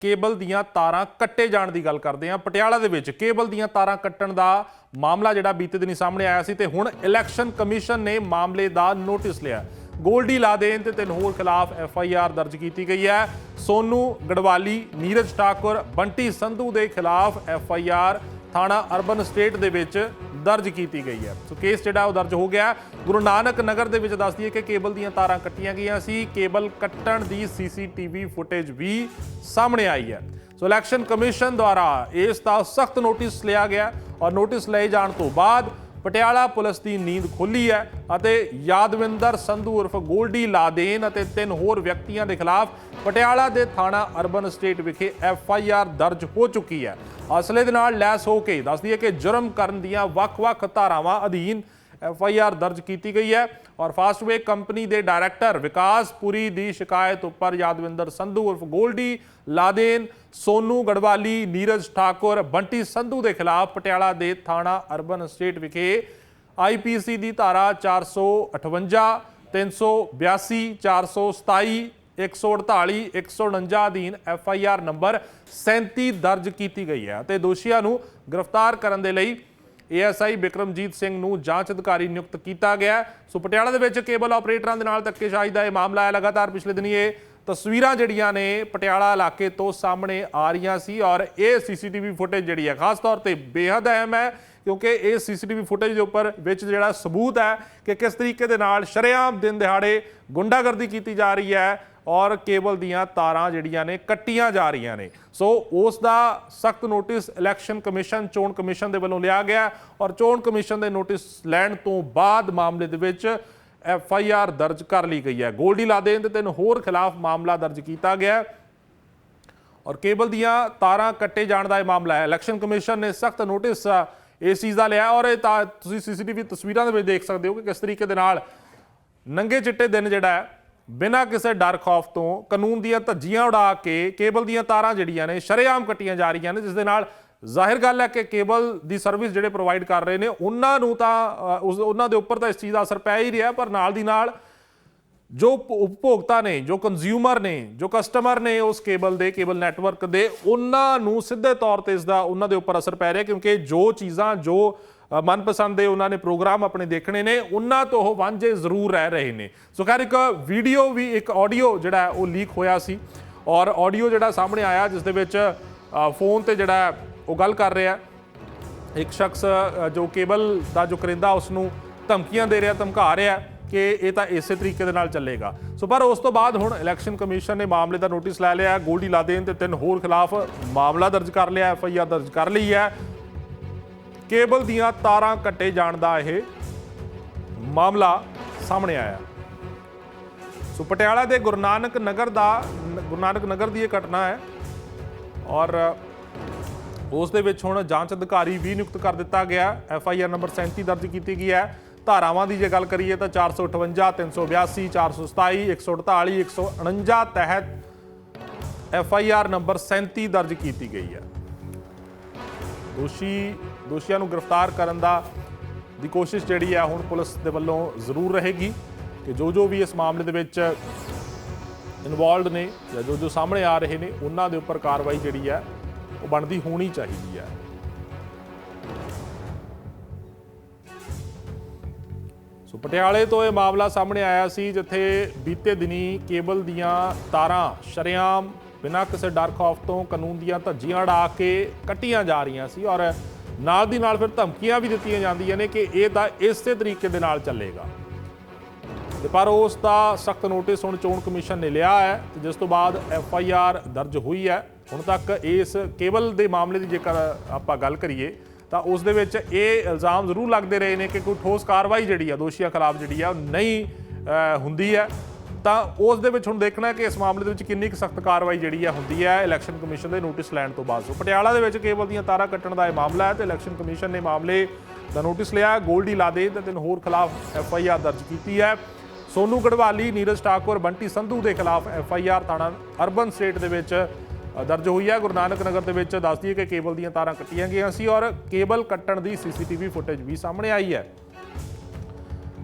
Cable ਦੀਆਂ ਤਾਰਾਂ ਕੱਟੇ ਜਾਣ ਦੀ ਗੱਲ ਕਰਦੇ ਹਾਂ। ਪਟਿਆਲਾ ਦੇ ਵਿੱਚ ਕੇਬਲ ਦੀਆਂ ਤਾਰਾਂ ਕੱਟਣ ਦਾ ਮਾਮਲਾ ਜਿਹੜਾ ਬੀਤੇ ਦਿਨੀ ਸਾਹਮਣੇ ਆਇਆ ਸੀ ਤੇ ਹੁਣ ਇਲੈਕਸ਼ਨ ਕਮਿਸ਼ਨ ਨੇ ਮਾਮਲੇ ਦਾ ਨੋਟਿਸ ਲਿਆ ਗੋਲਡੀ ਲਾਦੇਨ ਤੇ ਤਿੰਨ ਹੋਰ ਖਿਲਾਫ ਐਫ ਆਈ ਆਰ ਦਰਜ ਕੀਤੀ ਗਈ ਹੈ। ਸੋਨੂ ਗੜਵਾਲੀ, ਨੀਰਜ ਠਾਕੁਰ, ਬੰਟੀ ਸੰਧੂ ਦੇ ਖਿਲਾਫ ਐਫ ਆਈ ਆਰ ਥਾਣਾ ਅਰਬਨ ਸਟੇਟ ਦੇ ਵਿੱਚ ਦਰਜ ਕੀਤੀ ਗਈ ਹੈ। ਸੋ ਕੇਸ ਜਿਹੜਾ ਉਹ ਦਰਜ ਹੋ ਗਿਆ ਗੁਰੂ ਨਾਨਕ ਨਗਰ ਦੇ ਵਿੱਚ ਦੱਸਦੀ ਦਈਏ ਕਿ ਕੇਬਲ ਦੀਆਂ ਤਾਰਾਂ ਕੱਟੀਆਂ ਗਈਆਂ ਸੀ। ਕੇਬਲ ਕੱਟਣ ਦੀ ਸੀਸੀਟੀਵੀ ਫੁਟੇਜ ਵੀ ਸਾਹਮਣੇ ਆਈ ਹੈ। ਸੋ ਇਲੈਕਸ਼ਨ ਕਮਿਸ਼ਨ ਦੁਆਰਾ ਇਸ ਦਾ ਸਖਤ ਨੋਟਿਸ ਲਿਆ ਗਿਆ ਔਰ ਨੋਟਿਸ ਲਏ ਜਾਣ ਤੋਂ ਬਾਅਦ ਪਟਿਆਲਾ ਪੁਲਿਸ ਦੀ ਨੀਂਦ ਖੁੱਲੀ ਹੈ ਅਤੇ ਯਾਦਵਿੰਦਰ ਸੰਧੂ ਉਰਫ ਗੋਲਡੀ ਲਾਦੇਨ ਅਤੇ ਤਿੰਨ ਹੋਰ ਵਿਅਕਤੀਆਂ ਦੇ ਖਿਲਾਫ ਪਟਿਆਲਾ ਦੇ ਥਾਣਾ ਅਰਬਨ ਸਟੇਟ ਵਿਖੇ ਐਫ ਆਈ ਆਰ ਦਰਜ ਹੋ ਚੁੱਕੀ ਹੈ। ਅਸਲੇ ਦੇ ਨਾਲ ਲੈਸ ਹੋ ਕੇ ਦੱਸਦੀ ਹੈ ਕਿ ਜੁਰਮ ਕਰਨ ਦੀਆਂ ਵੱਖ-ਵੱਖ ਧਾਰਾਵਾਂ ਅਧੀਨ ਐਫ ਆਈ ਆਰ ਦਰਜ ਕੀਤੀ ਗਈ ਹੈ ਔਰ ਫਾਸਟਵੇ ਕੰਪਨੀ ਦੇ ਡਾਇਰੈਕਟਰ ਵਿਕਾਸ ਪੁਰੀ ਦੀ ਸ਼ਿਕਾਇਤ ਉੱਪਰ ਯਾਦਵਿੰਦਰ ਸੰਧੂ ਉਰਫ ਗੋਲਡੀ, ਲਾਦੇਨ, ਸੋਨੂ ਗੜਵਾਲੀ, ਨੀਰਜ ਠਾਕੁਰ, ਬੰਟੀ ਸੰਧੂ ਦੇ ਖਿਲਾਫ ਪਟਿਆਲਾ ਦੇ ਥਾਣਾ ਅਰਬਨ ਸਟੇਟ ਵਿਖੇ ਆਈਪੀਸੀ ਦੀ ਧਾਰਾ 458 382 427 148 149 ਅਧੀਨ ਐਫ ਆਈ ਆਰ ਨੰਬਰ 37 ਦਰਜ ਕੀਤੀ ਗਈ ਹੈ ਤੇ ਦੋਸ਼ੀਆਂ ਨੂੰ ਗ੍ਰਿਫਤਾਰ ਕਰਨ ਦੇ ਲਈ ਏਐਸਆਈ ਬਿਕਰਮਜੀਤ ਸਿੰਘ ਨੂੰ ਜਾਂਚ ਅਧਿਕਾਰੀ ਨਿਯੁਕਤ ਕੀਤਾ ਗਿਆ ਸੋ ਪਟਿਆਲਾ ਦੇ ਵਿੱਚ ਕੇਬਲ ਆਪਰੇਟਰਾਂ ਦੇ ਨਾਲ ਧੱਕੇਸ਼ਾਹੀ ਦਾ ਇਹ ਮਾਮਲਾ ਹੈ ਲਗਾਤਾਰ ਪਿਛਲੇ ਦਿਨੀ ਇਹ ਤਸਵੀਰਾਂ ਜਿਹੜੀਆਂ ਨੇ ਪਟਿਆਲਾ ਇਲਾਕੇ ਤੋਂ ਸਾਹਮਣੇ ਆ ਰਹੀਆਂ ਸੀ ਔਰ ਇਹ ਸੀਸੀਟੀਵੀ ਫੁਟੇਜ ਜਿਹੜੀ ਹੈ, ਖਾਸ ਤੌਰ ਤੇ ਬੇहद ਅਹਿਮ ਹੈ ਕਿਉਂਕਿ ਇਹ ਸੀਸੀਟੀਵੀ ਫੁਟੇਜ ਦੇ ਉੱਪਰ ਵਿੱਚ ਜਿਹੜਾ ਸਬੂਤ ਹੈ ਕਿ ਕਿਸ ਤਰੀਕੇ ਦੇ ਨਾਲ ਸ਼ਰੇਆਮ ਦਿਨ ਦਿਹਾੜੇ ਗੁੰਡਾਗਰਦੀ ਕੀਤੀ ਜਾ ਰਹੀ ਹੈ ਔਰ ਕੇਬਲ ਦੀਆਂ ਤਾਰਾਂ ਜਿਹੜੀਆਂ ਨੇ ਕੱਟੀਆਂ ਜਾ ਰਹੀਆਂ ਨੇ। ਸੋ ਉਸ ਦਾ ਸਖਤ ਨੋਟਿਸ ਇਲੈਕਸ਼ਨ ਕਮਿਸ਼ਨ, ਚੋਣ ਕਮਿਸ਼ਨ ਦੇ ਵੱਲੋਂ ਲਿਆ ਗਿਆ ਔਰ ਚੋਣ ਕਮਿਸ਼ਨ ਦੇ ਨੋਟਿਸ ਲੈਣ ਤੋਂ ਬਾਅਦ ਮਾਮਲੇ ਦੇ ਵਿੱਚ ਐਫ ਆਈ ਆਰ ਦਰਜ ਕਰ ਲਈ ਗਈ ਹੈ। ਗੋਲਡੀ ਲਾਦੇਨ ਦੇ ਤਿੰਨ ਹੋਰ ਖਿਲਾਫ ਮਾਮਲਾ ਦਰਜ ਕੀਤਾ ਗਿਆ ਔਰ ਕੇਬਲ ਦੀਆਂ ਤਾਰਾਂ ਕੱਟੇ ਜਾਣ ਦਾ ਇਹ ਮਾਮਲਾ ਹੈ। ਇਲੈਕਸ਼ਨ ਕਮਿਸ਼ਨ ਨੇ ਸਖਤ ਨੋਟਿਸ ਇਸ ਚੀਜ਼ ਦਾ ਲਿਆ ਔਰ ਇਹ ਤਾਂ ਤੁਸੀਂ ਸੀਸੀਟੀਵੀ ਤਸਵੀਰਾਂ ਦੇ ਵਿੱਚ ਦੇਖ ਸਕਦੇ ਹੋ ਕਿ ਕਿਸ ਤਰੀਕੇ ਦੇ ਨਾਲ ਨੰਗੇ ਚਿੱਟੇ ਦਿਨ ਜਿਹੜਾ ਹੈ ਬਿਨਾਂ ਕਿਸੇ ਡਰ ਖੌਫ ਤੋਂ ਕਾਨੂੰਨ ਦੀਆਂ ਧੱਜੀਆਂ ਉਡਾ ਕੇ ਕੇਬਲ ਦੀਆਂ ਤਾਰਾਂ ਜਿਹੜੀਆਂ ਨੇ ਸ਼ਰੇਆਮ ਕੱਟੀਆਂ ਜਾ ਰਹੀਆਂ ਨੇ, ਜਿਸ ਦੇ ਨਾਲ ਜ਼ਾਹਿਰ ਗੱਲ ਹੈ ਕਿ ਕੇਬਲ ਦੀ ਸਰਵਿਸ ਜਿਹੜੇ ਪ੍ਰੋਵਾਈਡ ਕਰ ਰਹੇ ਨੇ, ਉਹਨਾਂ ਨੂੰ ਤਾਂ ਉਸ, ਉਹਨਾਂ ਦੇ ਉੱਪਰ ਤਾਂ ਇਸ ਚੀਜ਼ ਦਾ ਅਸਰ ਪੈ ਹੀ ਰਿਹਾ, ਪਰ ਨਾਲ ਦੀ ਨਾਲ ਜੋ ਉਪ- ਉਪਭੋਗਤਾ ਨੇ, ਜੋ ਕੰਜ਼ਿਊਮਰ ਨੇ, ਜੋ ਕਸਟਮਰ ਨੇ ਉਸ ਕੇਬਲ ਦੇ, ਕੇਬਲ ਨੈਟਵਰਕ ਦੇ, ਉਹਨਾਂ ਨੂੰ ਸਿੱਧੇ ਤੌਰ ਤੇ ਇਸ ਦਾ, ਉਹਨਾਂ ਦੇ ਉੱਪਰ ਅਸਰ ਪੈ ਰਿਹਾ, ਕਿਉਂਕਿ ਜੋ ਚੀਜ਼ਾਂ, ਜੋ ਮਨਪਸੰਦ ਦੇ ਉਹਨਾਂ ਨੇ ਪ੍ਰੋਗਰਾਮ ਆਪਣੇ ਦੇਖਣੇ ਨੇ, ਉਹਨਾਂ ਤੋਂ ਉਹ ਵਾਂਝੇ ਜ਼ਰੂਰ ਰਹਿ ਰਹੇ ਨੇ। ਸੋ ਖੈਰ, ਇੱਕ ਵੀਡੀਓ ਵੀ, ਇੱਕ ਆਡੀਓ ਜਿਹੜਾ ਉਹ ਲੀਕ ਹੋਇਆ ਸੀ। ਔਰ ਆਡੀਓ ਜਿਹੜਾ ਸਾਹਮਣੇ ਆਇਆ, ਜਿਸ ਦੇ ਵਿੱਚ ਫੋਨ ਤੇ ਜਿਹੜਾ ਉਹ ਗੱਲ ਕਰ ਰਿਹਾ ਇੱਕ ਸ਼ਖਸ ਜੋ ਕੇਬਲ ਦਾ ਜੋ ਕਰਿੰਦਾ ਉਸ ਨੂੰ ਧਮਕੀਆਂ ਦੇ ਰਿਹਾ, ਧਮਕਾ ਰਿਹਾ ਕਿ ਇਹ ਤਾਂ ਇਸੇ ਤਰੀਕੇ ਦੇ ਨਾਲ ਚੱਲੇਗਾ। ਸੋ ਪਰ ਉਸ ਤੋਂ ਬਾਅਦ ਹੁਣ ਇਲੈਕਸ਼ਨ ਕਮਿਸ਼ਨ ਨੇ ਮਾਮਲੇ ਦਾ ਨੋਟਿਸ ਲੈ ਲਿਆ ਗੋਲਡੀ ਲਾਦੇਨ ਤੇ ਤਿੰਨ ਹੋਰ ਖਿਲਾਫ ਮਾਮਲਾ ਦਰਜ ਕਰ ਲਿਆ ਐਫ ਆਈ ਆਰ ਦਰਜ ਕਰ ਲਈ ਹੈ। ਕੇਬਲ ਦੀਆਂ ਤਾਰਾਂ ਕੱਟੇ ਜਾਣ ਦਾ ਇਹ ਮਾਮਲਾ ਸਾਹਮਣੇ ਆਇਆ। ਸੋ ਪਟਿਆਲਾ ਦੇ ਗੁਰੂ ਨਾਨਕ ਨਗਰ ਦਾ, ਗੁਰੂ ਨਾਨਕ ਨਗਰ ਦੀ ਇਹ ਘਟਨਾ ਹੈ ਔਰ ਉਸ ਦੇ ਵਿੱਚ ਹੁਣ ਜਾਂਚ ਅਧਿਕਾਰੀ ਵੀ ਨਿਯੁਕਤ ਕਰ ਦਿੱਤਾ ਗਿਆ। ਐਫ ਆਈ ਆਰ ਨੰਬਰ 37 ਦਰਜ ਕੀਤੀ ਗਈ ਹੈ। ਧਾਰਾਵਾਂ ਦੀ ਜੇ ਗੱਲ ਕਰੀਏ ਤਾਂ 458 382 427 148 149 ਤਹਿਤ ਐਫ ਆਈ ਆਰ ਨੰਬਰ 37 ਦਰਜ ਕੀਤੀ ਗਈ ਹੈ। ਦੋਸ਼ੀ ਦੋਸ਼ੀਆਂ ਨੂੰ ਗ੍ਰਿਫਤਾਰ ਕਰਨ ਦਾ ਦੀ ਕੋਸ਼ਿਸ਼ ਜਿਹੜੀ ਹੈ ਹੁਣ ਪੁਲਿਸ ਦੇ ਵੱਲੋਂ ਜ਼ਰੂਰ ਰਹੇਗੀ ਕਿ ਜੋ ਜੋ ਵੀ ਇਸ ਮਾਮਲੇ ਦੇ ਵਿੱਚ ਇਨਵੋਲਡ ਨੇ ਜਾਂ ਜੋ ਜੋ ਸਾਹਮਣੇ ਆ ਰਹੇ ਨੇ, ਉਹਨਾਂ ਦੇ ਉੱਪਰ ਕਾਰਵਾਈ ਜਿਹੜੀ ਹੈ ਉਹ ਬਣਦੀ ਹੋਣੀ ਚਾਹੀਦੀ ਹੈ ਸੋ ਪਟਿਆਲੇ ਤੋਂ ਇਹ ਮਾਮਲਾ ਸਾਹਮਣੇ ਆਇਆ ਸੀ, ਜਿੱਥੇ ਬੀਤੇ ਦਿਨੀ ਕੇਬਲ ਦੀਆਂ ਤਾਰਾਂ ਸ਼ਰੇਆਮ ਬਿਨਾਂ ਕਿਸੇ ਡਰ ਖੌਫ ਤੋਂ ਕਾਨੂੰਨ ਦੀਆਂ ਧੱਜੀਆਂ ਉਡਾ ਕੇ ਕੱਟੀਆਂ ਜਾ ਰਹੀਆਂ ਸੀ ਔਰ ਨਾਲ ਦੀ ਨਾਲ ਫਿਰ ਧਮਕੀਆਂ ਵੀ ਦਿੱਤੀਆਂ ਜਾਂਦੀਆਂ ਨੇ ਕਿ ਇਹ ਤਾਂ ਇਸੇ ਤਰੀਕੇ ਦੇ ਨਾਲ ਚੱਲੇਗਾ। ਤੇ ਪਰ ਉਸ ਦਾ ਸਖਤ ਨੋਟਿਸ ਹੁਣ ਚੋਣ ਕਮਿਸ਼ਨ ਨੇ ਲਿਆ ਹੈ ਤੇ ਜਿਸ ਤੋਂ ਬਾਅਦ ਐਫ ਆਈ ਆਰ ਦਰਜ ਹੋਈ ਹੈ। ਹੁਣ ਤੱਕ ਇਸ ਕੇਬਲ ਦੇ ਮਾਮਲੇ ਦੀ ਜੇਕਰ ਆਪਾਂ ਗੱਲ ਕਰੀਏ ਤਾਂ ਉਸ ਦੇ ਵਿੱਚ ਇਹ ਇਲਜ਼ਾਮ ਜ਼ਰੂਰ ਲੱਗਦੇ ਰਹੇ ਨੇ ਕਿ ਕੋਈ ਠੋਸ ਕਾਰਵਾਈ ਜਿਹੜੀ ਆ, ਦੋਸ਼ੀਆਂ ਖਿਲਾਫ ਜਿਹੜੀ ਆ ਨਹੀਂ ਹੁੰਦੀ ਹੈ। ਤਾਂ ਉਸ ਦੇ ਵਿੱਚ ਹੁਣ ਦੇਖਣਾ ਕਿ ਇਸ ਮਾਮਲੇ ਦੇ ਵਿੱਚ ਕਿੰਨੀ ਕੁ ਸਖਤ ਕਾਰਵਾਈ ਜਿਹੜੀ ਆ ਹੁੰਦੀ ਹੈ ਇਲੈਕਸ਼ਨ ਕਮਿਸ਼ਨ ਦੇ ਨੋਟਿਸ ਲੈਣ ਤੋਂ ਬਾਅਦ। ਸੋ ਪਟਿਆਲਾ ਦੇ ਵਿੱਚ ਕੇਬਲ ਦੀਆਂ ਤਾਰਾਂ ਕੱਟਣ ਦਾ ਇਹ ਮਾਮਲਾ ਹੈ ਤੇ ਇਲੈਕਸ਼ਨ ਕਮਿਸ਼ਨ ਨੇ ਮਾਮਲੇ ਦਾ ਨੋਟਿਸ ਲਿਆ। ਗੋਲਡੀ ਲਾਦੇ ਤੇ ਤਿੰਨ ਹੋਰ ਖਿਲਾਫ ਐਫ ਆਈ ਆਰ ਦਰਜ ਕੀਤੀ ਹੈ। ਸੋਨੂ ਗੜਵਾਲੀ, ਨੀਰਜ ਠਾਕੁਰ, ਬੰਟੀ ਸੰਧੂ ਦੇ ਖਿਲਾਫ ਐਫ ਆਈ ਆਰ ਥਾਣਾ ਅਰਬਨ ਸਟੇਟ ਦੇ ਵਿੱਚ ਦਰਜ ਹੋਈ ਹੈ। ਗੁਰੂ ਨਾਨਕ ਨਗਰ ਦੇ ਵਿੱਚ ਦੱਸਦੀ ਹੈ ਕਿ ਕੇਬਲ ਦੀਆਂ ਤਾਰਾਂ ਕੱਟੀਆਂ ਗਈਆਂ ਸੀ ਔਰ ਕੇਬਲ ਕੱਟਣ ਦੀ ਸੀਸੀਟੀਵੀ ਫੁਟੇਜ ਵੀ ਸਾਹਮਣੇ ਆਈ ਹੈ।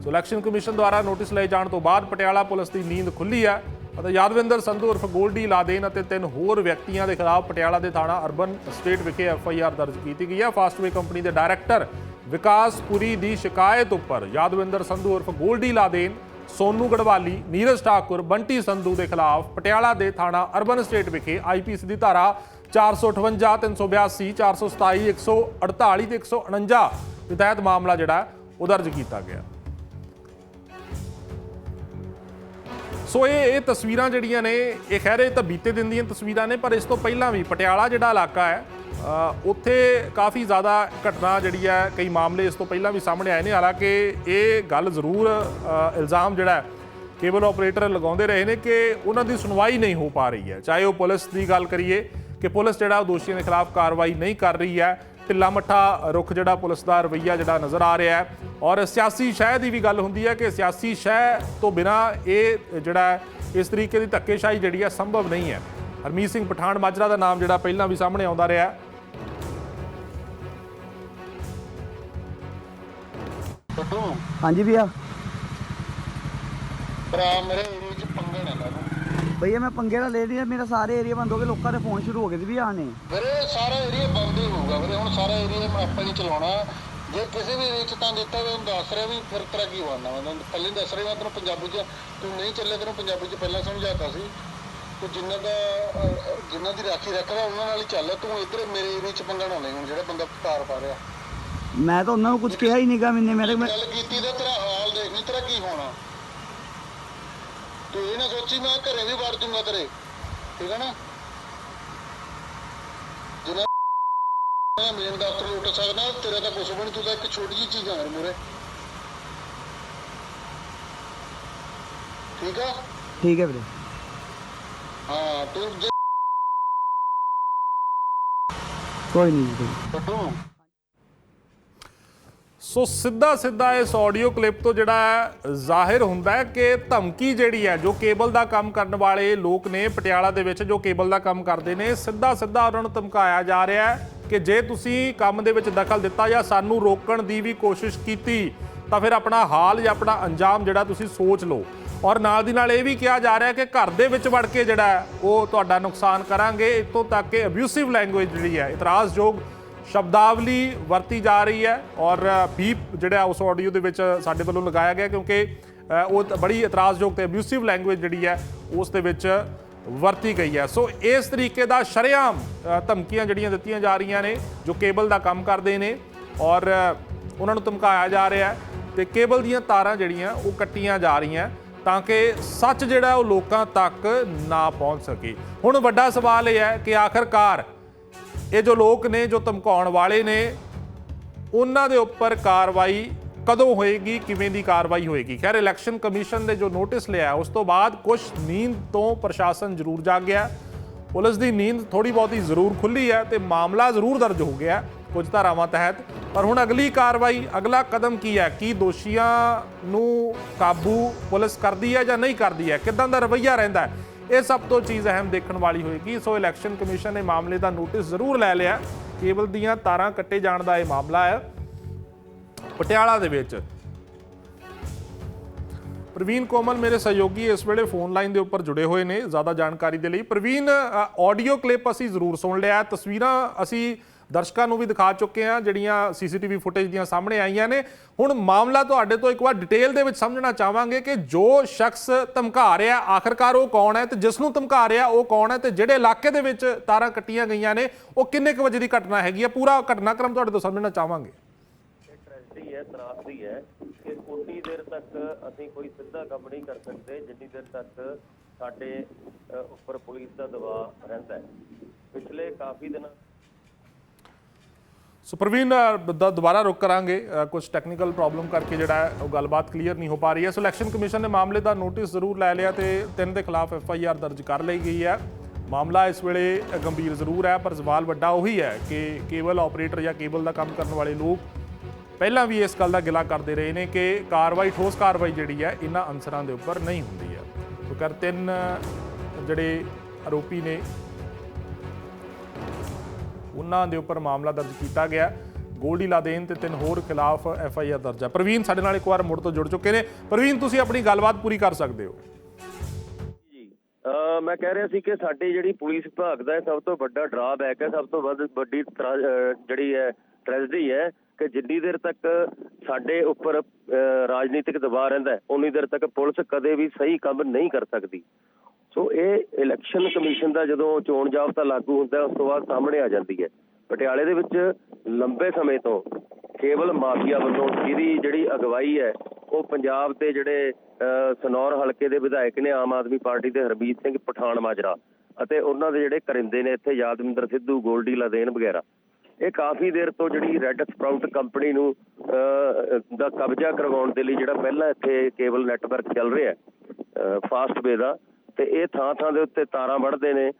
ਸੋ ਇਲੈਕਸ਼ਨ ਕਮਿਸ਼ਨ ਦੁਆਰਾ ਨੋਟਿਸ ਲਏ ਜਾਣ ਤੋਂ ਬਾਅਦ ਪਟਿਆਲਾ ਪੁਲਿਸ ਦੀ ਨੀਂਦ ਖੁੱਲੀ ਹੈ। ਅਤੇ ਯਾਦਵਿੰਦਰ ਸੰਧੂ ਉਰਫ ਗੋਲਡੀ ਲਾਦੇਨ ਅਤੇ ਤਿੰਨ ਹੋਰ ਵਿਅਕਤੀਆਂ ਦੇ ਖਿਲਾਫ ਪਟਿਆਲਾ ਦੇ ਥਾਣਾ ਅਰਬਨ ਸਟੇਟ ਵਿਖੇ ਐਫ ਆਈ ਆਰ ਦਰਜ ਕੀਤੀ ਗਈ ਹੈ। ਫਾਸਟਵੇ ਕੰਪਨੀ ਦੇ ਡਾਇਰੈਕਟਰ ਵਿਕਾਸ ਪੁਰੀ ਦੀ ਸ਼ਿਕਾਇਤ ਉੱਪਰ ਯਾਦਵਿੰਦਰ ਸੰਧੂ ਉਰਫ ਗੋਲਡੀ ਲਾਦੇਨ ਸੋਨੂ ਗੜਵਾਲੀ, ਨੀਰਜ ਠਾਕੁਰ, ਬੰਟੀ ਸੰਧੂ ਦੇ ਖਿਲਾਫ ਪਟਿਆਲਾ ਦੇ ਥਾਣਾ ਅਰਬਨ ਸਟੇਟ ਵਿਖੇ ਆਈਪੀਸੀ ਦੀ ਧਾਰਾ 458 382 427 148 ਤੇ 149 ਦੇ ਤਹਿਤ ਮਾਮਲਾ ਜਿਹੜਾ ਉਹ ਦਰਜ ਕੀਤਾ ਗਿਆ। ਸੋ ਇਹ ਇਹ ਤਸਵੀਰਾਂ ਜਿਹੜੀਆਂ ਨੇ, ਇਹ ਖੈਰ ਇਹ ਤਾਂ ਬੀਤੇ ਦਿਨ ਦੀਆਂ ਤਸਵੀਰਾਂ ਨੇ, ਪਰ ਇਸ ਤੋਂ ਪਹਿਲਾਂ ਵੀ ਪਟਿਆਲਾ ਜਿਹੜਾ ਇਲਾਕਾ ਹੈ ਉੱਥੇ ਕਾਫੀ ਜ਼ਿਆਦਾ ਘਟਨਾ ਜਿਹੜੀ ਹੈ, ਕਈ ਮਾਮਲੇ ਇਸ ਤੋਂ ਪਹਿਲਾਂ ਵੀ ਸਾਹਮਣੇ ਆਏ ਨੇ। ਹਾਲਾਂਕਿ ਇਹ ਗੱਲ ਜ਼ਰੂਰ ਇਲਜ਼ਾਮ ਜਿਹੜਾ ਕੇਬਲ ਆਪਰੇਟਰ ਲਗਾਉਂਦੇ ਰਹੇ ਨੇ ਕਿ ਉਹਨਾਂ ਦੀ ਸੁਣਵਾਈ ਨਹੀਂ ਹੋ ਪਾ ਰਹੀ ਹੈ। ਚਾਹੇ ਉਹ ਪੁਲਿਸ ਦੀ ਗੱਲ ਕਰੀਏ ਕਿ ਪੁਲਿਸ ਜਿਹੜਾ ਉਹ ਦੋਸ਼ੀਆਂ ਦੇ ਖਿਲਾਫ ਕਾਰਵਾਈ ਨਹੀਂ ਕਰ ਰਹੀ ਹੈ ਢਿੱਲਾ ਮੱਠਾ ਰੁਖ ਜਿਹੜਾ ਪੁਲਿਸ ਦਾ ਰਵੱਈਆ ਜਿਹੜਾ ਨਜ਼ਰ ਆ ਰਿਹਾ ਹੈ। ਔਰ ਸਿਆਸੀ ਸ਼ਹਿ ਦੀ ਵੀ ਗੱਲ ਹੁੰਦੀ ਹੈ ਕਿ ਸਿਆਸੀ ਸ਼ਹਿ ਤੋਂ ਬਿਨਾ ਇਹ ਜਿਹੜਾ ਇਸ ਤਰੀਕੇ ਦੀ ਧੱਕੇਸ਼ਾਹੀ ਜਿਹੜੀ ਹੈ ਸੰਭਵ ਨਹੀਂ ਹੈ। ਹਰਮੀਤ ਸਿੰਘ ਪਠਾਨ ਮਾਜਰਾ ਦਾ ਨਾਮ ਜਿਹੜਾ ਪਹਿਲਾਂ ਵੀ ਸਾਹਮਣੇ ਆਉਂਦਾ ਰਿਹਾ ਹੈ। ਹਾਂਜੀ भैया ਭਰਾ ਮੇਰੇ ਏਰੀਏ ਚ ਭਈਆ ਮੈਂ ਪੰਗੇ ਦਾ ਲੈ ਲਿਆ ਮੇਰਾ ਸਾਰੇ ਏਰੀਆ ਬੰਦ ਹੋ ਗਏ ਲੋਕਾਂ ਦੇ ਫੋਨ ਸ਼ੁਰੂ ਹੋ ਗਏ ਸੀ ਵੀ ਆਣੇ ਵੀਰੇ ਸਾਰਾ ਏਰੀਆ ਬੰਦ ਹੀ ਹੋਊਗਾ ਵੀਰੇ ਹੁਣ ਸਾਰਾ ਏਰੀਆ ਆਪਾਂ ਨਹੀਂ ਚਲਾਉਣਾ। ਜੇ ਕਿਸੇ ਵੀ ਵਿੱਚ ਤਾਂ ਦਿੱਤਾ ਵੀ ਦੱਸ ਰਿਹਾ ਵੀ ਫਿਰ ਤੇਰਾ ਕੀ ਮੈਂ ਤੁਹਾਨੂੰ। ਦੱਸ ਰਿਹਾ ਮੈਂ ਤੈਨੂੰ ਪੰਜਾਬੀ 'ਚ ਤੂੰ ਨਹੀਂ ਚੱਲੇ ਤੈਨੂੰ ਪੰਜਾਬੀ 'ਚ ਪਹਿਲਾਂ ਸਮਝਾਤਾ ਸੀ। ਤੂੰ ਜਿੰਨਾ ਦਾ ਅਹ, ਦੀ ਰਾਖੀ ਰੱਖਦਾ ਉਹਨਾਂ ਨਾਲ ਹੀ ਚੱਲ। ਤੂੰ ਇੱਧਰ ਮੇਰੇ ਏਰੀਆ 'ਚ ਪੰਗਾ ਨਾ ਹੁਣ ਜਿਹੜਾ ਬੰਦਾ ਤਾਰ ਪਾ ਰਿਹਾ। ਮੈਂ ਤਾਂ ਉਹਨਾਂ ਨੂੰ ਕੁਝ ਕਿਹਾ ਹੀ ਨਹੀਂਗਾ ਮੈਨੇ ਮੇਰੇ ਗੱਲ ਕੀਤੀ ਤਾਂ ਤੇਰਾ ਹਾਲ ਦੇਖ ਨਹੀਂ ਤੇਰਾ ਹੋਣਾ। ਤੂੰ ਇਹ ਨਾ ਸੋਚੀ ਮੈਂ ਘਰੇ ਵੀ ਵੜ ਜੂੰਗਾ ਤੇਰੇ। ਠੀਕ ਹੈ ਨਾ? ਜਿੰਨਾ ਮੈਂ ਮੇਨ ਦਫ਼ਤਰ ਲੁੱਟ ਸਕਦਾ ਤੇਰਾ ਤਾਂ ਕੁਛ ਵੀ ਨਹੀਂ ਤੂੰ ਤਾਂ ਇੱਕ ਛੋਟੀ ਜਿਹੀ ਚੀਜ਼ ਆ ਮੇਰੇ ਠੀਕ ਆ? ਠੀਕ ਹੈ ਵੀਰੇ। ਹਾਂ ਤੂੰ ਜੇ ਕੋਈ ਨਹੀਂ ਜੀ ਛੱਡੂ ਸੋ ਸਿੱਧਾ ਸਿੱਧਾ ਇਸ ਆਡੀਓ ਕਲਿੱਪ ਤੋਂ ਜਿਹੜਾ ਜ਼ਾਹਿਰ ਹੁੰਦਾ ਹੈ ਕਿ ਧਮਕੀ ਜਿਹੜੀ ਹੈ, ਜੋ ਕੇਬਲ ਦਾ ਕੰਮ ਕਰਨ ਵਾਲੇ ਲੋਕ ਨੇ ਪਟਿਆਲਾ ਦੇ ਵਿੱਚ, ਜੋ ਕੇਬਲ ਦਾ ਕੰਮ ਕਰਦੇ ਨੇ ਸਿੱਧਾ ਸਿੱਧਾ ਉਹਨਾਂ ਨੂੰ ਧਮਕਾਇਆ ਜਾ ਰਿਹਾ ਹੈ ਕਿ ਜੇ ਤੁਸੀਂ ਕੰਮ ਦੇ ਵਿੱਚ ਦਖਲ ਦਿੱਤਾ ਜਾਂ ਸਾਨੂੰ ਰੋਕਣ ਦੀ ਵੀ ਕੋਸ਼ਿਸ਼ ਕੀਤੀ, ਤਾਂ ਫਿਰ ਆਪਣਾ ਹਾਲ ਜਾਂ ਆਪਣਾ ਅੰਜਾਮ ਜਿਹੜਾ ਤੁਸੀਂ ਸੋਚ ਲਓ। ਔਰ ਨਾਲ ਦੀ ਨਾਲ ਇਹ ਵੀ ਕਿਹਾ ਜਾ ਰਿਹਾ ਕਿ ਘਰ ਦੇ ਵਿੱਚ ਵੜ ਕੇ ਜਿਹੜਾ ਉਹ ਤੁਹਾਡਾ ਨੁਕਸਾਨ ਕਰਾਂਗੇ। ਇਤੋਂ ਤੱਕ ਕਿ ਅਬਿਊਸਿਵ ਲੈਂਗੁਏਜ ਜਿਹੜੀ ਹੈ, ਇਤਰਾਜ਼ਯੋਗ ਸ਼ਬਦਾਵਲੀ ਵਰਤੀ ਜਾ ਰਹੀ ਹੈ ਔਰ ਬੀਪ ਜਿਹੜਾ ਉਸ ਆਡੀਓ ਦੇ ਵਿੱਚ ਸਾਡੇ ਵੱਲੋਂ ਲਗਾਇਆ ਗਿਆ ਕਿਉਂਕਿ ਉਹ ਬੜੀ ਇਤਰਾਜ਼ਯੋਗ ਤੇ ਅਬਿਊਸਿਵ ਲੈਂਗੁਏਜ ਜਿਹੜੀ ਹੈ, ਉਸ ਦੇ ਵਿੱਚ ਵਰਤੀ ਗਈ ਹੈ। ਸੋ ਇਸ ਤਰੀਕੇ ਦਾ ਸ਼ਰੇਆਮ ਧਮਕੀਆਂ ਜਿਹੜੀਆਂ ਦਿੱਤੀਆਂ ਜਾ ਰਹੀਆਂ ਨੇ, ਜੋ ਕੇਬਲ ਦਾ ਕੰਮ ਕਰਦੇ ਨੇ ਔਰ ਉਹਨਾਂ ਨੂੰ ਧਮਕਾਇਆ ਜਾ ਰਿਹਾ ਹੈ ਤੇ ਕੇਬਲ ਦੀਆਂ ਤਾਰਾਂ ਜਿਹੜੀਆਂ, ਉਹ ਕੱਟੀਆਂ ਜਾ ਰਹੀਆਂ ਤਾਂ ਕਿ ਸੱਚ ਜਿਹੜਾ ਉਹ ਲੋਕਾਂ ਤੱਕ ਨਾ ਪਹੁੰਚ ਸਕੇ। ਹੁਣ ਵੱਡਾ ਸਵਾਲ ਇਹ ਹੈ ਕਿ ਆਖਰਕਾਰ ਇਹ ਜੋ ਲੋਕ ਨੇ, ਜੋ ਧਮਕਾਉਣ ਵਾਲੇ ਨੇ, ਉਹਨਾਂ ਦੇ ਉੱਪਰ ਕਾਰਵਾਈ ਕਦੋਂ ਹੋਏਗੀ, ਕਿਵੇਂ ਦੀ ਕਾਰਵਾਈ ਹੋਏਗੀ? ਖੈਰ, ਇਲੈਕਸ਼ਨ ਕਮਿਸ਼ਨ ਨੇ ਜੋ ਨੋਟਿਸ ਲਿਆ, ਉਸ ਤੋਂ ਬਾਅਦ ਕੁਝ ਨੀਂਦ ਤੋਂ ਪ੍ਰਸ਼ਾਸਨ ਜ਼ਰੂਰ ਜਾਗ ਗਿਆ ਪੁਲਿਸ ਦੀ ਨੀਂਦ ਥੋੜੀ ਬਹੁਤੀ ਜ਼ਰੂਰ ਖੁੱਲੀ ਹੈ ਤੇ ਮਾਮਲਾ ਜ਼ਰੂਰ ਦਰਜ ਹੋ ਗਿਆ ਕੁਝ ਧਾਰਾਵਾਂ ਤਹਿਤ। ਪਰ ਹੁਣ ਅਗਲੀ ਕਾਰਵਾਈ, ਅਗਲਾ ਕਦਮ ਕੀ ਹੈ? ਕੀ ਦੋਸ਼ੀਆਂ ਨੂੰ ਕਾਬੂ ਪੁਲਿਸ ਕਰਦੀ ਹੈ ਜਾਂ ਨਹੀਂ ਕਰਦੀ ਹੈ? ਕਿਦਾਂ ਦਾ ਰਵੱਈਆ ਰਹਿੰਦਾ ਹੈ? ਇਹ ਸਭ ਤੋਂ ਚੀਜ਼ ਅਹਿਮ ਦੇਖਣ ਵਾਲੀ ਹੋਏਗੀ। ਸੋ ਇਲੈਕਸ਼ਨ ਕਮਿਸ਼ਨ ਨੇ ਮਾਮਲੇ ਦਾ ਨੋਟਿਸ ਜ਼ਰੂਰ ਲੈ ਲਿਆ। ਕੇਬਲ ਦੀਆਂ ਤਾਰਾਂ ਕੱਟੇ ਜਾਣ ਦਾ ਇਹ ਮਾਮਲਾ ਹੈ। ਪਟਿਆਲਾ ਦੇ ਵਿੱਚ। ਪ੍ਰਵੀਨ ਕੋਮਲ ਮੇਰੇ ਸਹਿਯੋਗੀ ਇਸ ਵੇਲੇ ਫੋਨ ਲਾਈਨ ਦੇ ਉੱਪਰ ਜੁੜੇ ਹੋਏ ਨੇ। ਜ਼ਿਆਦਾ ਜਾਣਕਾਰੀ ਦੇ ਲਈ। ਪ੍ਰਵੀਨ ਆਡੀਓ ਕਲਿੱਪ ਅਸੀਂ ਜ਼ਰੂਰ ਸੁਣ ਲਿਆ। ਤਸਵੀਰਾਂ ਅਸੀਂ ਦਰਸ਼ਕਾਂ ਨੂੰ ਵੀ ਦਿਖਾ ਚੁੱਕੇ ਹਾਂ ਜਿਹੜੀਆਂ ਸੀਸੀਟੀਵੀ ਫੁਟੇਜ ਦੀਆਂ ਸਾਹਮਣੇ ਆਈਆਂ ਨੇ। ਹੁਣ ਮਾਮਲਾ ਤੁਹਾਡੇ ਤੋਂ ਇੱਕ ਵਾਰ ਡਿਟੇਲ ਦੇ ਵਿੱਚ ਸਮਝਣਾ ਚਾਹਾਂਗੇ ਕਿ ਜੋ ਸ਼ਖਸ ਧਮਕਾ ਰਿਹਾ, ਆਖਰਕਾਰ ਉਹ ਕੌਣ ਹੈ ਤੇ ਜਿਸ ਨੂੰ ਧਮਕਾ ਰਿਹਾ ਉਹ ਕੌਣ ਹੈ ਤੇ ਜਿਹੜੇ ਇਲਾਕੇ ਦੇ ਵਿੱਚ ਤਾਰਾਂ ਕੱਟੀਆਂ ਗਈਆਂ ਨੇ, ਉਹ ਕਿੰਨੇ ਕੁ ਵਜੇ ਦੀ ਘਟਨਾ ਹੈਗੀ ਹੈ? ਪੂਰਾ ਘਟਨਾਕ੍ਰਮ ਤੁਹਾਡੇ ਤੋਂ ਸਮਝਣਾ ਚਾਹਾਂਗੇ। ਟ੍ਰੈਜਡੀ ਹੈ ਤਰਾਸਦੀ ਹੈ ਕਿ ਉਨੀ ਦੇਰ ਤੱਕ ਅਸੀਂ ਕੋਈ ਸਿੱਧਾ ਕੰਮ ਨਹੀਂ ਕਰ ਸਕਦੇ, ਜਿੰਨੀ ਦੇਰ ਤੱਕ ਸਾਡੇ ਉੱਪਰ ਪੁਲਿਸ ਦਾ ਦਬਾਅ ਰਹਿੰਦਾ ਹੈ। ਪਿਛਲੇ ਕਾਫੀ ਦਿਨਾਂ ਸੋ ਪ੍ਰਵੀਨ ਅ, ਦੁਬਾਰਾ ਰੁਕ ਕਰਾਂਗੇ। ਕੁਝ ਟੈਕਨੀਕਲ ਪ੍ਰੋਬਲਮ ਕਰਕੇ ਜਿਹੜਾ ਉਹ ਗੱਲਬਾਤ ਕਲੀਅਰ ਨਹੀਂ ਹੋ ਪਾ ਰਹੀ ਹੈ। ਸੋ ਇਲੈਕਸ਼ਨ ਕਮਿਸ਼ਨ ਨੇ ਮਾਮਲੇ ਦਾ ਨੋਟਿਸ ਜ਼ਰੂਰ ਲੈ ਲਿਆ ਤੇ ਤਿੰਨ ਦੇ ਖਿਲਾਫ ਐਫ ਆਈ ਆਰ ਦਰਜ ਕਰ ਲਈ ਗਈ ਹੈ। ਮਾਮਲਾ ਇਸ ਵੇਲੇ ਗੰਭੀਰ ਜ਼ਰੂਰ ਹੈ ਪਰ ਸਵਾਲ ਵੱਡਾ ਉਹੀ ਹੈ ਕਿ ਕੇਬਲ ਆਪਰੇਟਰ ਜਾਂ ਕੇਬਲ ਦਾ ਕੰਮ ਕਰਨ ਵਾਲੇ ਲੋਕ ਪਹਿਲਾਂ ਵੀ ਇਸ ਗੱਲ ਦਾ ਗਿਲਾ ਕਰਦੇ ਰਹੇ ਨੇ ਕਿ ਕਾਰਵਾਈ ਠੋਸ ਕਾਰਵਾਈ ਜਿਹੜੀ ਹੈ ਇਹਨਾਂ ਅਨਸਰਾਂ ਦੇ ਉੱਪਰ ਨਹੀਂ ਹੁੰਦੀ ਹੈ। ਸੋ ਤਿੰਨ ਜਿਹੜੇ ਆਰੋਪੀ ਨੇ ਉਹਨਾਂ ਦੇ ਉੱਪਰ ਮਾਮਲਾ ਦਰਜ ਕੀਤਾ ਗਿਆ। ਗੋਲਡੀ ਲਾਦੇਨ ਤੇ ਤਿੰਨ ਹੋਰ ਖਿਲਾਫ ਐਫ ਆਈ ਆਰ ਦਰਜ ਹੈ। ਪ੍ਰਵੀਨ ਸਾਡੇ ਨਾਲ ਇੱਕ ਵਾਰ ਮੁੜ ਤੋਂ ਜੁੜ ਚੁੱਕੇ ਨੇ। ਪ੍ਰਵੀਨ, ਤੁਸੀਂ ਆਪਣੀ ਗੱਲਬਾਤ ਪੂਰੀ ਕਰ ਸਕਦੇ ਹੋ। ਮੈਂ ਕਹਿ ਰਿਹਾ ਸੀ ਕਿ ਸਾਡੀ ਜਿਹੜੀ ਪੁਲਿਸ ਵਿਭਾਗ ਦਾ ਸਭ ਤੋਂ ਵੱਡਾ ਡਰਾਬੈਕ ਹੈ, ਸਭ ਤੋਂ ਵੱਧ ਵੱਡੀ ਜਿਹੜੀ ਹੈ ਟ੍ਰੈਜਡੀ ਹੈ ਕਿ ਜਿੰਨੀ ਦੇਰ ਤੱਕ ਸਾਡੇ ਉੱਪਰ ਰਾਜਨੀਤਿਕ ਦਬਾਅ ਰਹਿੰਦਾ ਹੈ ਉਨੀ ਦੇਰ ਤੱਕ ਪੁਲਿਸ ਕਦੇ ਵੀ ਸਹੀ ਕੰਮ ਨਹੀਂ ਕਰ ਸਕਦੀ। ਸੋ ਇਹ ਇਲੈਕਸ਼ਨ ਕਮਿਸ਼ਨ ਦਾ ਜਦੋਂ ਚੋਣ ਜਾਬਤਾ ਲਾਗੂ ਹੁੰਦਾ ਉਸ ਤੋਂ ਬਾਅਦ ਸਾਹਮਣੇ ਆ ਜਾਂਦੀ ਹੈ। ਪਟਿਆਲੇ ਦੇ ਵਿੱਚ ਲੰਬੇ ਸਮੇਂ ਤੋਂ ਕੇਵਲ ਮਾਫੀਆ ਵੱਲੋਂ ਜਿਹਦੀ ਜਿਹੜੀ ਅਗਵਾਈ ਹੈ ਉਹ ਪੰਜਾਬ ਦੇ ਜਿਹੜੇ ਸਨੌਰ ਹਲਕੇ ਦੇ ਵਿਧਾਇਕ ਨੇ ਆਮ ਆਦਮੀ ਪਾਰਟੀ ਦੇ ਹਰਮੀਤ ਸਿੰਘ ਪਠਾਨ ਮਾਜਰਾ ਅਤੇ ਉਹਨਾਂ ਦੇ ਜਿਹੜੇ ਕਰਿੰਦੇ ਨੇ ਇੱਥੇ ਯਾਦਵਿੰਦਰ ਸਿੱਧੂ ਗੋਲਡੀ ਲਦੇਨ ਵਗੈਰਾ। ਇਹ ਕਾਫੀ ਦੇਰ ਤੋਂ ਜਿਹੜੀ ਰੈੱਡ ਸਪਰਾਊਟ ਕੰਪਨੀ ਨੂੰ ਅਹ, ਦਾ ਕਬਜ਼ਾ ਕਰਵਾਉਣ ਦੇ ਲਈ ਜਿਹੜਾ ਪਹਿਲਾਂ ਇੱਥੇ ਕੇਬਲ ਨੈਟਵਰਕ ਚੱਲ ਰਿਹਾ ਹੈ ਫਾਸਟਵੇ ਦਾ ਤੇ ਇਹ ਥਾਂ ਥਾਂ ਦੇ ਉੱਤੇ ਤਾਰਾਂ ਵੱਢਦੇ ਨੇ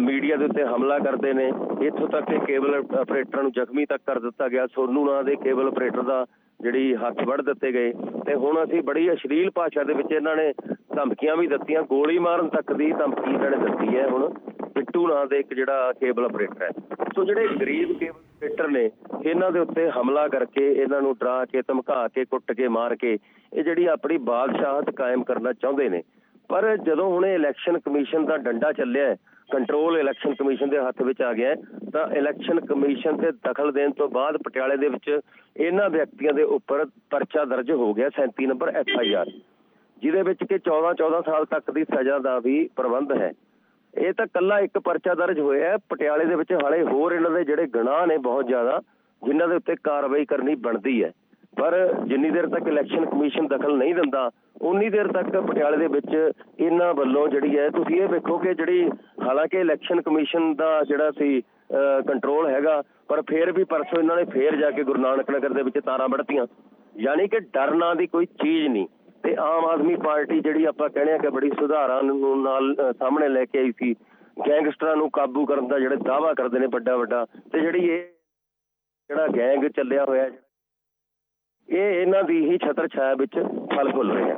ਮੀਡੀਆ ਦੇ ਉੱਤੇ ਹਮਲਾ ਕਰਦੇ ਨੇ। ਇੱਥੋਂ ਤੱਕ ਕਿ ਕੇਬਲ ਆਪਰੇਟਰਾਂ ਨੂੰ ਜ਼ਖਮੀ ਤੱਕ ਕਰ ਦਿੱਤਾ ਗਿਆ। ਸੋਨੂ ਨਾਂ ਦੇ ਕੇਬਲ ਆਪਰੇਟਰ ਦਾ ਜਿਹੜੀ ਹੱਥ ਵੱਢ ਦਿੱਤੇ ਗਏ। ਤੇ ਹੁਣ ਅਸੀਂ ਬੜੀ ਅਸ਼ਲੀਲ ਭਾਸ਼ਾ ਦੇ ਵਿੱਚ ਇਹਨਾਂ ਨੇ ਧਮਕੀਆਂ ਵੀ ਦਿੱਤੀਆਂ। ਗੋਲੀ ਮਾਰਨ ਤੱਕ ਦੀ ਧਮਕੀ ਇਹਨਾਂ ਨੇ ਦਿੱਤੀ ਹੈ ਹੁਣ। ਬਿੱਟੂ ਨਾਂ ਦੇ ਇੱਕ ਜਿਹੜਾ ਕੇਬਲ ਆਪਰੇਟਰ ਹੈ। ਸੋ ਜਿਹੜੇ ਗਰੀਬ ਕੇਬਲ ਆਪਰੇਟਰ ਨੇ, ਇਹਨਾਂ ਦੇ ਉੱਤੇ ਹਮਲਾ ਕਰਕੇ ਇਹਨਾਂ ਨੂੰ ਡਰਾ ਕੇ, ਧਮਕਾ ਕੇ, ਕੁੱਟ ਕੇ, ਮਾਰ ਕੇ, ਇਹ ਜਿਹੜੀ ਆਪਣੀ ਬਾਦਸ਼ਾਹਤ ਕਾਇਮ ਕਰਨਾ ਚਾਹੁੰਦੇ ਨੇ। ਪਰ ਜਦੋਂ ਹੁਣ ਇਲੈਕਸ਼ਨ ਕਮਿਸ਼ਨ ਦਾ ਡੰਡਾ ਚੱਲਿਆ ਕੰਟਰੋਲ ਇਲੈਕਸ਼ਨ ਕਮਿਸ਼ਨ ਦੇ ਹੱਥ ਵਿੱਚ ਆ ਗਿਆ ਤਾਂ ਇਲੈਕਸ਼ਨ ਕਮਿਸ਼ਨ ਤੇ ਦਖਲ ਦੇਣ ਤੋਂ ਬਾਅਦ ਪਟਿਆਲੇ ਦੇ ਵਿੱਚ ਇਹਨਾਂ ਵਿਅਕਤੀਆਂ ਦੇ ਉੱਪਰ ਪਰਚਾ ਦਰਜ ਹੋ ਗਿਆ 37 ਨੰਬਰ ਐਫ ਆਈ ਆਰ ਜਿਹਦੇ ਵਿੱਚ ਕਿ 14 14 ਸਾਲ ਤੱਕ ਦੀ ਸਜ਼ਾ ਦਾ ਵੀ ਪ੍ਰਬੰਧ ਹੈ। ਇਹ ਤਾਂ ਕੱਲਾ ਇੱਕ ਪਰਚਾ ਦਰਜ ਹੋਇਆ ਪਟਿਆਲੇ ਦੇ ਵਿੱਚ ਹਾਲੇ ਹੋਰ ਇਹਨਾਂ ਦੇ ਜਿਹੜੇ ਗੁਨਾਹ ਨੇ ਬਹੁਤ ਜ਼ਿਆਦਾ, ਜਿਨ੍ਹਾਂ ਦੇ ਉੱਤੇ ਕਾਰਵਾਈ ਕਰਨੀ ਬਣਦੀ ਹੈ। ਪਰ ਜਿੰਨੀ ਦੇਰ ਤੱਕ ਇਲੈਕਸ਼ਨ ਕਮਿਸ਼ਨ ਦਖਲ ਨਹੀਂ ਦਿੰਦਾ ਉਨੀ ਦੇਰ ਤੱਕ ਪਟਿਆਲੇ ਦੇ ਵਿੱਚ ਇਹਨਾਂ ਵੱਲੋਂ ਜਿਹੜੀ ਹੈ, ਤੁਸੀਂ ਇਹ ਵੇਖੋ ਕਿ ਜਿਹੜੀ ਹਾਲਾਂਕਿ ਇਲੈਕਸ਼ਨ ਕਮਿਸ਼ਨ ਦਾ ਜਿਹੜਾ ਸੀ ਕੰਟਰੋਲ ਹੈਗਾ, ਪਰ ਫੇਰ ਵੀ ਪਰਸੋਂ ਇਹਨਾਂ ਨੇ ਫੇਰ ਜਾ ਕੇ ਗੁਰੂ ਨਾਨਕ ਨਗਰ ਦੇ ਵਿੱਚ ਤਾਰਾਂ ਵੜਤੀਆਂ ਯਾਨੀ ਕਿ ਡਰ ਨਾਂ ਦੀ ਕੋਈ ਚੀਜ਼ ਨਹੀਂ। ਤੇ ਆਮ ਆਦਮੀ ਪਾਰਟੀ ਜਿਹੜੀ ਆਪਾਂ ਕਹਿੰਦੇ ਆ ਕਿ ਬੜੀ ਸੁਧਾਰਾਂ ਨੂੰ ਨਾਲ ਸਾਹਮਣੇ ਲੈ ਕੇ ਆਈ ਸੀ, ਗੈਂਗਸਟਰਾਂ ਨੂੰ ਕਾਬੂ ਕਰਨ ਦਾ ਜਿਹੜੇ ਦਾਅਵਾ ਕਰਦੇ ਨੇ ਵੱਡਾ ਵੱਡਾ ਤੇ ਜਿਹੜੀ ਇਹ ਜਿਹੜਾ ਗੈਂਗ ਚੱਲਿਆ ਹੋਇਆ ਇਹ ਇਹਨਾਂ ਦੀ ਹੀ ਛਤਰ ਛਾਇਆ ਵਿੱਚ ਫਲ ਫੁੱਲ ਰਹੇ ਆ।